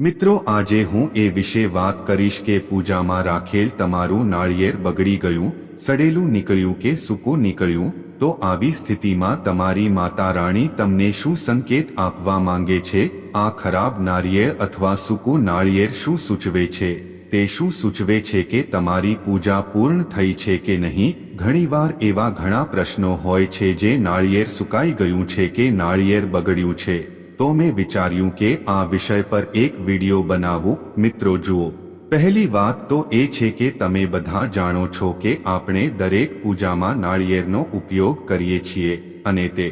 મિત્રો, આજે હું એ વિશે વાત કરીશ કે પૂજામાં રાખેલ તમારું નાળિયેર બગડી ગયું, સડેલું નીકળ્યું કે સૂકું નીકળ્યું? તો આવી સ્થિતિમાં તમારી માતા રાણી તમને શું સંકેત આપવા માંગે છે? આ ખરાબ નાળિયેર અથવા સૂકું નાળિયેર શું સૂચવે છે? તે શું સૂચવે છે કે તમારી પૂજા પૂર્ણ થઈ છે કે નહીં? ઘણીવાર એવા ઘણા પ્રશ્નો હોય છે જે નાળિયેર સુકાઈ ગયું છે કે નાળિયેર બગડ્યું છે. તો મેં વિચાર્યું કે આ વિષય પર એક વીડિયો બનાવું. મિત્રો જુઓ, પહેલી વાત તો એ છે કે તમે બધા જાણો છો કે આપણે દરેક પૂજામાં નાળિયેરનો ઉપયોગ કરીએ છીએ અને તે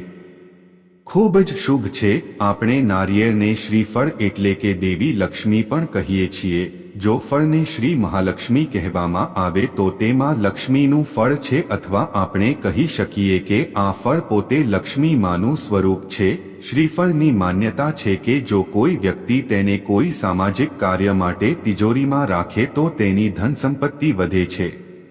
ખૂબ જ શુભ છે. આપણે નારિયેળને શ્રીફળ એટલે કે દેવી લક્ષ્મી પણ કહીએ છીએ. જો ફળને શ્રી મહાલક્ષ્મી કહેવામાં આવે તો તેમાં લક્ષ્મીનું ફળ છે અથવા આપણે કહી શકીએ કે આ ફળ પોતે લક્ષ્મી માનું સ્વરૂપ છે. શ્રીફળની માન્યતા છે કે જો કોઈ વ્યક્તિ તેને કોઈ સામાજિક કાર્ય માટે તિજોરીમાં રાખે તો તેની ધન સંપત્તિ વધે છે.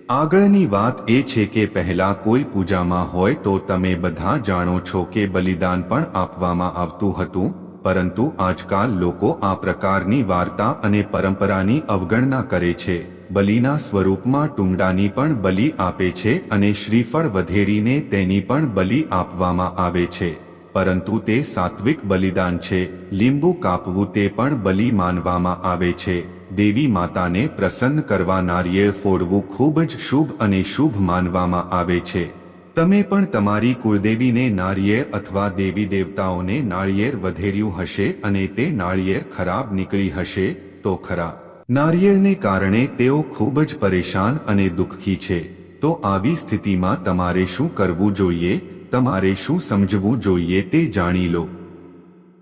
આગળની વાત એ છે કે પહેલા કોઈ પૂજામાં હોય તો તમે બધા જાણો છો કે બલિદાન પણ આપવામાં આવતું હતું. પરંતુ આજકાલ લોકો આ પ્રકારની વાર્તા અને પરંપરાની અવગણના કરે છે. બલિના સ્વરૂપમાં ટુંડાની પણ બલિ આપે છે અને શ્રીફળ વધેરીને તેની પણ બલિ આપવામાં આવે છે. પરંતુ તે સાત્વિક બલિદાન છે. લીંબુ કાપવું તે પણ બલિ માનવામાં આવે છે. દેવી માતાને પ્રસન્ન કરવા નારિયેળ ફોડવું ખૂબ જ શુભ અને શુભ માનવામાં આવે છે. તમે પણ તમારી કુળદેવીને નારિયેળ અથવા દેવી દેવતાઓને નાળિયેર વધેર્યું હશે અને તે નાળિયેર ખરાબ નીકળી હશે, તો ખરા. નારિયેળને કારણે તેઓ ખૂબ જ પરેશાન અને દુઃખી છે. તો આવી સ્થિતિમાં તમારે શું કરવું જોઈએ? તમારે શું સમજવું જોઈએ તે જાણી લો.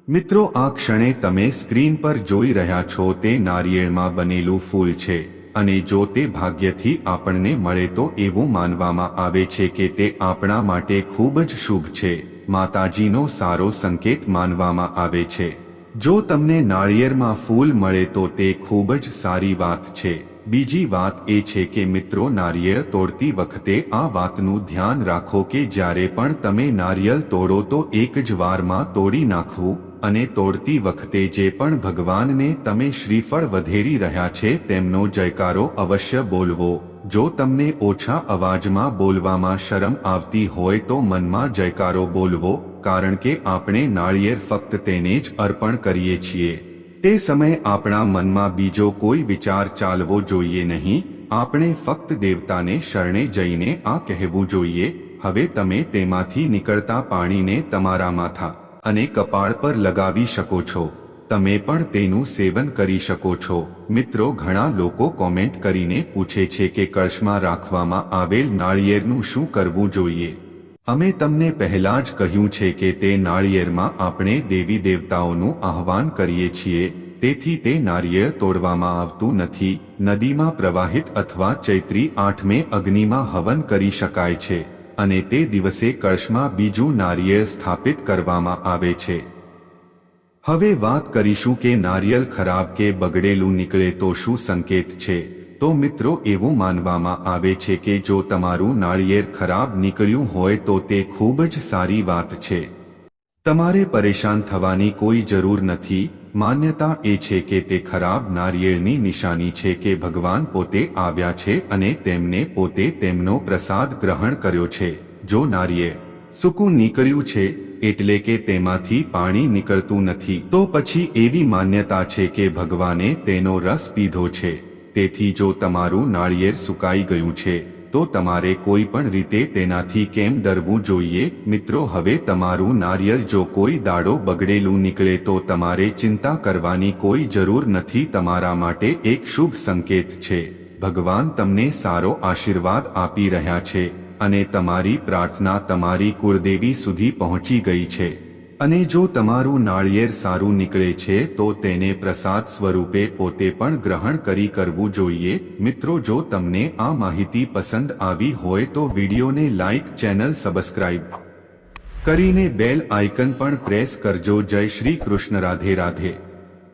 મિત્રો, આ ક્ષણે તમે સ્ક્રીન પર જોઈ રહ્યા છો તે નારિયેળમાં બનેલું ફૂલ છે. અને જો તે ભાગ્યથી આપણને મળે તો એવું માનવામાં આવે છે કે તે આપણા માટે ખૂબ જ શુભ છે. માતાજીનો સારો સંકેત માનવામાં આવે છે. જો તમને નાળિયેરમાં ફૂલ મળે તો તે ખૂબ જ સારી વાત છે. બીજી વાત એ છે કે મિત્રો, નારિયેળ તોડતી વખતે આ વાતનું ધ્યાન રાખો કે જ્યારે પણ તમે નારિયેળ તોડો તો એક જ વારમાં તોડી નાખવું અને તોડતી વખતે જે પણ ભગવાનને તમે શ્રીફળ વધેરી રહ્યા છે તેમનો જયકારો અવશ્ય બોલવો. જો તમને ઓછા અવાજમાં બોલવામાં શરમ આવતી હોય તો મનમાં જયકારો બોલવો, કારણ કે આપણે નાળિયેર ફક્ત તેને જ અર્પણ કરીએ છીએ. તે સમયે આપણા મનમાં બીજો કોઈ વિચાર ચાલવો જોઈએ નહીં. આપણે ફક્ત દેવતાને શરણે જઈને આ કહેવું જોઈએ, હવે તમે તેમાંથી નીકળતા પાણીને તમારા માથા અને કપાળ પર લગાવી શકો છો. તમે પણ તેનું સેવન કરી શકો છો. મિત્રો, ઘણા લોકો કોમેન્ટ કરીને પૂછે છે કે કળશમાં રાખવામાં આવેલ નાળિયેરનું શું કરવું જોઈએ? અમે તમને પહેલા જ કહ્યું છે કે તે નાળિયેરમાં આપણે દેવી દેવતાઓનું આહવાન કરીએ છીએ, તેથી તે નાળિયેર તોડવામાં આવતું નથી. નદીમાં પ્રવાહિત અથવા ચૈત્રી આઠમે અગ્નિમાં હવન કરી શકાય છે. અને તે દિવસે કળશમાં બીજું નારિયેળ સ્થાપિત કરવામાં આવે છે. હવે વાત કરીશું કે નારિયેળ ખરાબ કે બગડેલું નીકળે તો શું સંકેત છે? તો મિત્રો, એવું માનવામાં આવે છે કે જો તમારું નાળિયેર ખરાબ નીકળ્યું હોય તો તે ખૂબ જ સારી વાત છે. તમારે પરેશાન થવાની કોઈ જરૂર નથી માન્યતા એ છે કે તે ખરાબ નારિયેળની નિશાની છે કે ભગવાન પોતે આવ્યા છે અને તેમને પોતે તેમનો પ્રસાદ ગ્રહણ કર્યો છે. જો નારિયેળ સૂકું નીકળ્યું છે, એટલે કે તેમાંથી પાણી નીકળતું નથી, તો પછી એવી માન્યતા છે કે ભગવાને તેનો રસ પીધો છે. તેથી જો તમારું નાળિયેર સુકાઈ ગયું છે તો તમારે કોઈ પણ રીતે તેનાથી કેમ ડરવું જોઈએ? મિત્રો, હવે તમારું નારિયેળ જો કોઈ દાડો બગડેલું નીકળે તો તમારે ચિંતા કરવાની કોઈ જરૂર નથી. તમારા માટે એક શુભ સંકેત છે. ભગવાન તમને સારો આશીર્વાદ આપી રહ્યા છે અને તમારી પ્રાર્થના તમારી કુળદેવી સુધી પહોંચી ગઈ છે. અને જો તમારું નાળિયેર સારું નીકળે છે, તો તેને પ્રસાદ સ્વરૂપે પોતે પણ ગ્રહણ કરી કરવું જોઈએ. મિત્રો, જો તમને આ માહિતી પસંદ આવી હોય, તો વિડીયોને લાઇક ચેનલ સબસ્ક્રાઇબ કરીને બેલ આઇકન પણ પ્રેસ કરજો. જય શ્રી કૃષ્ણ. રાધે રાધે.